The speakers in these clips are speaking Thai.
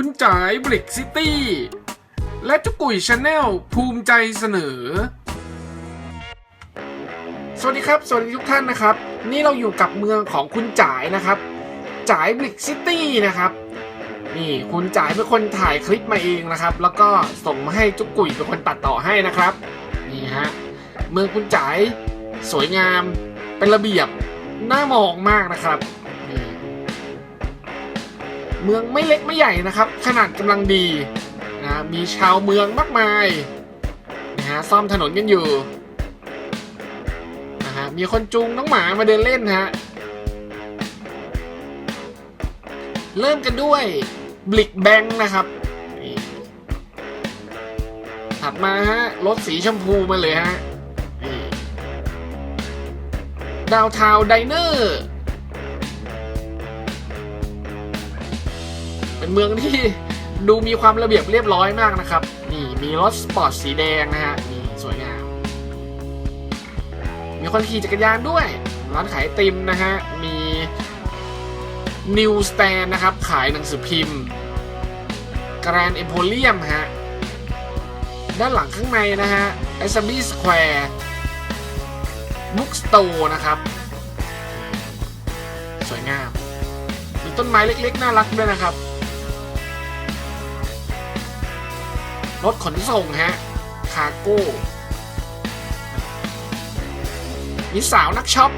คุณจ๋ายบริกซิตี้ และจุกุยชาแนลภูมิใจเสนอ สวัสดีครับ สวัสดีทุกท่านนะครับ นี่เราอยู่กับเมืองของคุณจ๋ายนะครับจ๋ายบริกซิตี้นะครับ นี่คุณจ๋ายเป็นคนถ่ายคลิปมาเองนะครับ แล้วก็ส่งมาให้จุกุยเป็นคนตัดต่อให้นะครับ นี่ฮะ เมืองคุณจ๋ายสวยงามเป็นระเบียบน่ามองมากนะครับ เมืองไม่เล็กไม่ใหญ่นะครับ ขนาดกำลังดีนะมีชาวเมืองมากมายนะฮะซ่อมถนนกันอยู่นะฮะมีคนจูงน้องหมามาเดินเล่นฮะเริ่มกันด้วยบลิกแบงค์นะครับถัดมาฮะรถสีชมพูมาเลยฮะดาวทาวไดเนอร์ เป็นเมืองที่ดูมีความระเบียบเรียบร้อยมากนะครับ นี่มีรถสปอร์ตสีแดงนะฮะนี่สวยงาม มีคนขี่จักรยานด้วย ร้านขายติมนะฮะ มีนิวสแตนนะครับ ขายหนังสือพิมพ์กรนเอ็มโพเลียมฮะ ด้านหลังข้างในนะฮะเอสบีสแควร์บุ๊กสโตร์นะครับ สวยงาม มีต้นไม้เล็กๆ น่ารักด้วยนะครับ รถขนส่งฮะ คาโก้มีสาวนักช็อป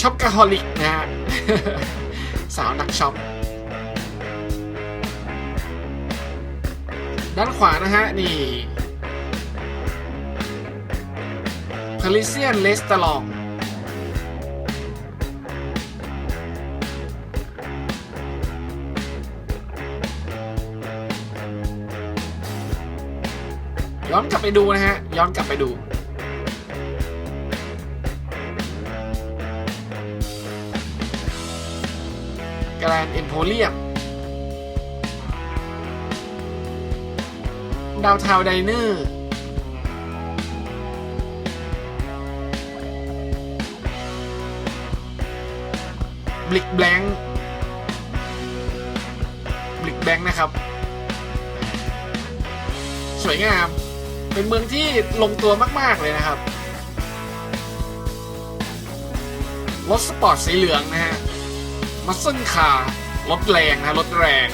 ช็อปกาฮอลิกนะฮะสาวนักช็อปด้านขวานะฮะ นี่พาริเซียนเลสตลอง ย้อนกลับไปดูนะฮะ ย้อนกลับไปดูแกรนเอ็มโพเลียมดาวทาวไดเนอร์บลิกแบงบลิกแบงนะครับ สวยงาม เป็นเมืองที่ลงตัวมาก ๆ เลยนะครับ รถสปอร์ตสีเหลืองนะฮะ มัสเซิลคาร์รถแรงนะรถแรง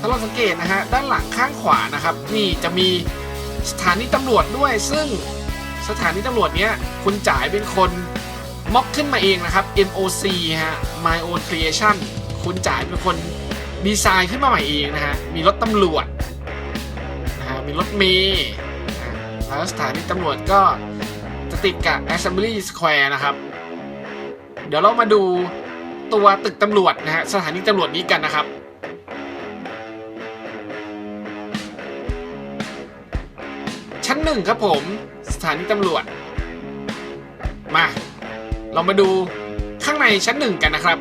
ถ้าเราสังเกตนะฮะ ด้านหลังข้างขวานะครับ นี่จะมีสถานีตำรวจด้วยซึ่งสถานีตำรวจเนี้ย คุณจ่ายเป็นคน ม็อกขึ้นมาเองนะครับ MOC ฮะ My Own Creation คุณจ่ายเป็นคนดีไซน์ขึ้นมาใหม่เองนะฮะ มีรถตำรวจนะฮะมีรถเมย์แล้วสถานีตำรวจก็จะติดกับ Assembly Square นะครับ เดี๋ยวเรามาดูตัวตึกตำรวจนะฮะ สถานีตำรวจนี้กันนะครับชั้นหนึ่งครับผม สถานีตำรวจ มา เรามาดูข้างในชั้นหนึ่งกันนะครับ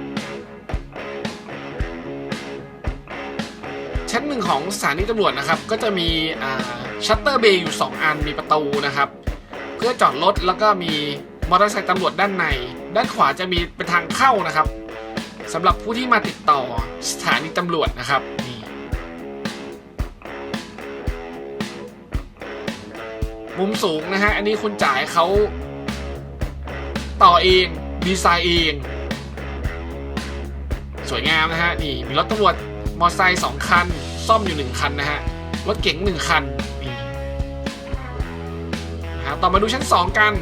ชั้นหนึ่งของสถานีตำรวจนะครับ ก็จะมีชัตเตอร์เบย์อยู่ 2 อันมีประตูนะครับ เพื่อจอดรถแล้วก็มีมอเตอร์ไซค์ตำรวจด้านใน ด้านขวาจะมีเป็นทางเข้านะครับสำหรับผู้ที่มาติดต่อสถานีตำรวจนะครับนี่มุมสูงนะฮะอันนี้คุณจ่ายเขา ต่อเอง ดีไซน์เอง สวยงามนะฮะ นี่มีรถตำรวจมอเตอร์ไซค์สองคัน ซ่อมอยู่หนึ่งคันนะฮะ รถเก๋งหนึ่งคัน นี่นะฮะต่อมาดูชั้นสองกัน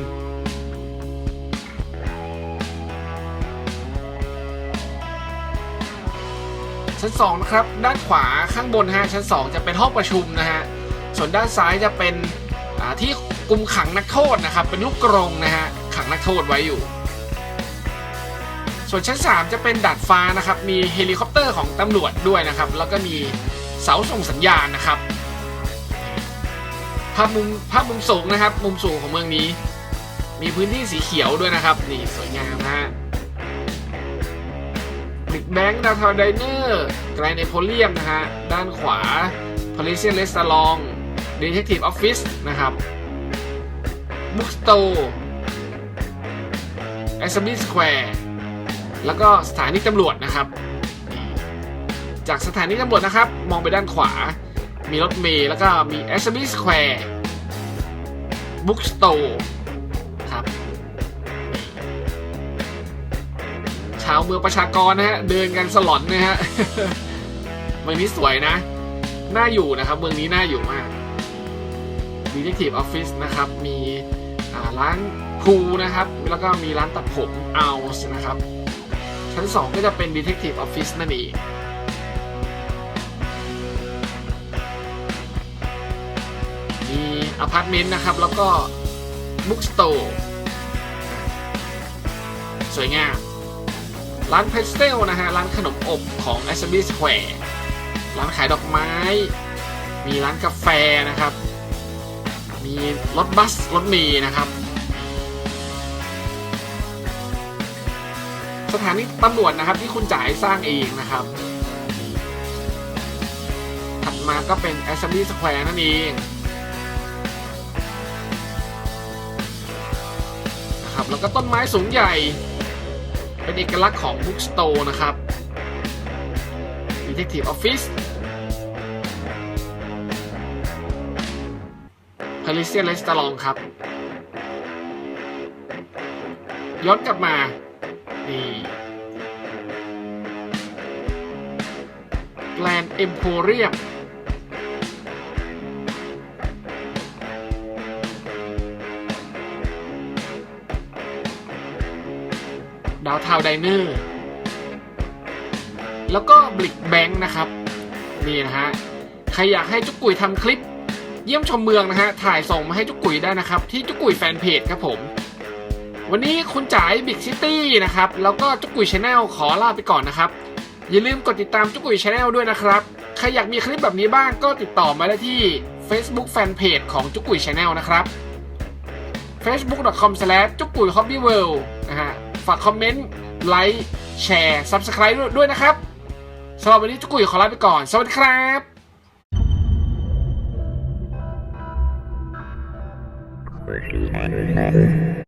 ชั้นสองนะครับด้านขวาข้างบนฮะชั้นสองจะเป็นห้องประชุมนะฮะส่วนด้านซ้ายจะเป็น ที่กุมขังนักโทษนะครับ เป็นลูกกรงนะฮะขังนักโทษไว้อยู่ ส่วนชั้น 3 จะเป็นดาดฟ้านะครับ มีเฮลิคอปเตอร์ของตำรวจด้วยนะครับ แล้วก็มีเสาส่งสัญญาณนะครับภาพมุมภาพมุมสูงนะครับ มุมสูงของเมืองนี้ มีพื้นที่สีเขียวด้วยนะครับนี่สวยงามนะฮะบิ๊กแบงค์ดาวทาวไดเนอร์แกรนเอโพเลียมนะฮะด้านขวา p a r i s i a n Restaurant Detective Office นะครับบุ๊กสตร์แอ สซัมบลีสแควร์แล้วก็สถานีตำรวจนะครับ จากสถานีตำรวจนะครับ มองไปด้านขวา มีรถเมล์แล้วก็มี Assembly Square Bookstore ครับ ชาวเมืองประชากรนะฮะ เดินกันสลอนนะฮะเมืองนี้สวยนะ น่าอยู่นะครับ เมืองนี้น่าอยู่มาก Detective Office นะครับ มีร้านพูนะครับ แล้วก็มีร้านตัดผม Owls นะครับ ชั้น 2 ก็จะเป็น Detective Office นั่นเองมีอพาร์ตเมนต์นะครับ แล้วก็บุ๊กสโตร์สวยงาม ร้านเพสเซลนะฮะ ร้านขนมอบของ Assembly Square ร้านขายดอกไม้ มีร้านกาแฟนะครับ มีรถบัสรถเมล์นะครับ สถานีตำรวจนะครับที่คุณจ่ายสร้างเองนะครับ ถัดมาก็เป็น Assembly Square นั่นเองนะครับแล้วก็ต้นไม้สูงใหญ่ เป็นเอกลักษณ์ของ Bookstore นะครับ Detective Office Parisian Restaurant ครับ ย้อนกลับมา นี่ Grand Emporium ดาวเทาไดเนอร์ แล้วก็บลิกแบงค์นะครับ นี่นะฮะ ใครอยากให้จุกกุยทำคลิป เยี่ยมชมเมืองนะฮะ ถ่ายส่งมาให้จุกกุยได้นะครับ ที่จุกกุยแฟนเพจครับผม วันนี้คุณจ๋ายบิ๊กซิตี้นะครับ แล้วก็จุกกุยชาแนลขอลาไปก่อนนะครับ อย่าลืมกดติดตามจุกกุยชาแนลด้วยนะครับ ใครอยากมีคลิปแบบนี้บ้างก็ติดต่อมาได้ที่ Facebook Fanpage ของจุกกุยชาแนลนะครับ facebook.com/ จุกกุย hobby world นะฮะ ฝากคอมเมนต์ ไลค์ แชร์ Subscribe ด้วยนะครับสำหรับวันนี้จุกกุยขอลาไปก่อน สวัสดีครับ Working on another.